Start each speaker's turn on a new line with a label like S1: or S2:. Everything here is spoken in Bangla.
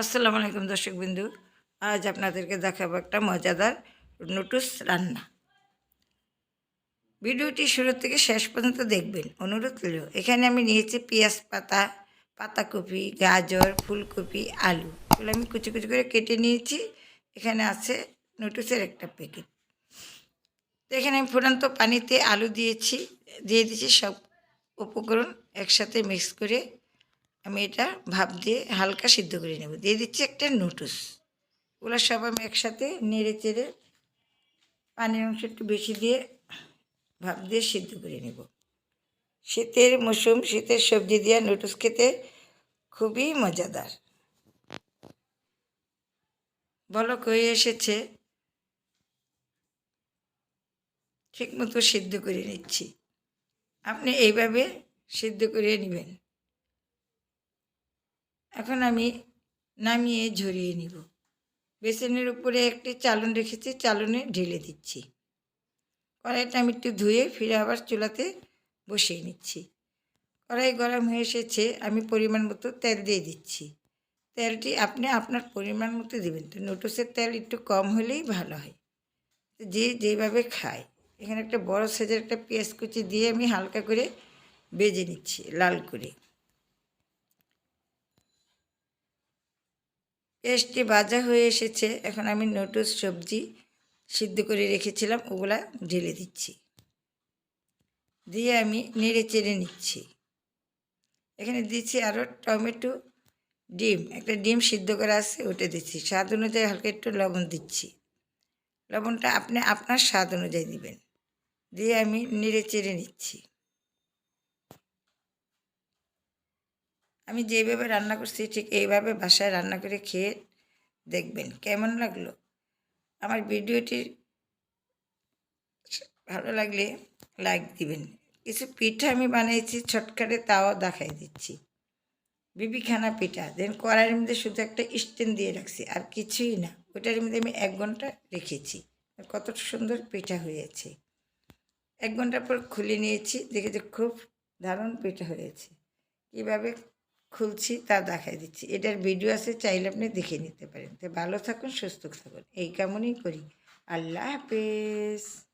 S1: আসসালামু আলাইকুম দর্শক বিন্দু আজ আপনাদেরকে দেখাবো একটা মজাদার নুটুস রান্না। ভিডিওটি শুরু থেকে শেষ পর্যন্ত দেখবেন। অনুরোধ রইল, এখানে আমি নিয়েছি পেঁয়াজ পাতা, পাতাকপি, গাজর, ফুলকপি, আলু। এগুলো আমি কুচি কুচি করে কেটে নিয়েছি। এখানে আছে নুটুসের একটা প্যাকেট তো এখানে আমি ফুটন্ত পানিতে আলু দিয়েছি, দিয়ে দিয়েছি সব উপকরণ একসাথে মিক্স করে আমি এটা ভাপ দিয়ে হালকা সিদ্ধ করে নেব। দিয়ে দিচ্ছি একটা নুটুস ওগুলো সব আমি একসাথে নেড়ে চেড়ে পানির অংশ একটু বেশি দিয়ে ভাপ দিয়ে সিদ্ধ করে নেব। শীতের মৌসুম, শীতের সবজি দিয়ে নুটুস খেতে খুবই মজাদার। বলক হয়ে এসেছে? ঠিক মতো সিদ্ধ করে নিচ্ছি। আপনি এইভাবে সিদ্ধ করে নেবেন। এখন আমি নামিয়ে ঝরিয়ে নিব। বেসনের উপরে একটি চালন রেখেছি, চালনে ঢেলে দিচ্ছি। কড়াইটা আমি একটু ধুয়ে ফিরে আবার চুলাতে বসিয়ে নিচ্ছি। কড়াই গরম হয়ে এসেছে, আমি পরিমাণ মতো তেল দিয়ে দিচ্ছি। তেলটি আপনি আপনার পরিমাণ মতো দেবেন, তো নোটসের তেল একটু কম হলেই ভালো হয়। যে যেভাবে খায়। এখানে একটা বড় সাইজের একটা পেঁয়াজ কুচি দিয়ে আমি হালকা করে বেজে নিচ্ছি, লাল করে। পেঁয়াজটি ভাজা হয়ে এসেছে, এখন আমি নোটস সবজি সিদ্ধ করে রেখেছিলাম, ওগুলা ঢেলে দিচ্ছি। দিয়ে আমি নেড়ে চেড়ে নিচ্ছি। এখানে দিচ্ছি আরও টমেটো ডিম, একটা ডিম সিদ্ধ করা আছে, ওটা দিচ্ছি। স্বাদ অনুযায়ী হালকা একটু লবণ দিচ্ছি। লবণটা আপনি আপনার স্বাদ অনুযায়ী দিবেন। দিয়ে আমি নেড়ে চেড়ে নিচ্ছি। আমি যেভাবে রান্না করছি, ঠিক এইভাবে বাসায় রান্না করে খেয়ে দেখবেন। কেমন লাগল? আমার ভিডিওটি ভালো লাগলে লাইক দিবেন। কিছু পিঠা আমি বানিয়েছি ছটকাটে তাও দেখাই দিচ্ছি। বিবিখানা পিঠা দেন কড়াইয়ের মধ্যে শুধু একটা স্ট্যান্ড দিয়ে রাখছি, আর কিছুই না। ওইটার মধ্যে আমি এক ঘণ্টা রেখেছি। কত সুন্দর পিঠা হয়েছে। এক ঘণ্টা পর খুলে নিয়েছি, দেখে যে খুব দারুণ পিঠা হয়েছে। কীভাবে খুলছি, তা দেখাই দিচ্ছি। এটার ভিডিও আছে, চাইলে আপনি দেখে নিতে পারেন। তো ভালো থাকুন, সুস্থ থাকুন। এই কেমনই করি। আল্লাহ হাফেজ।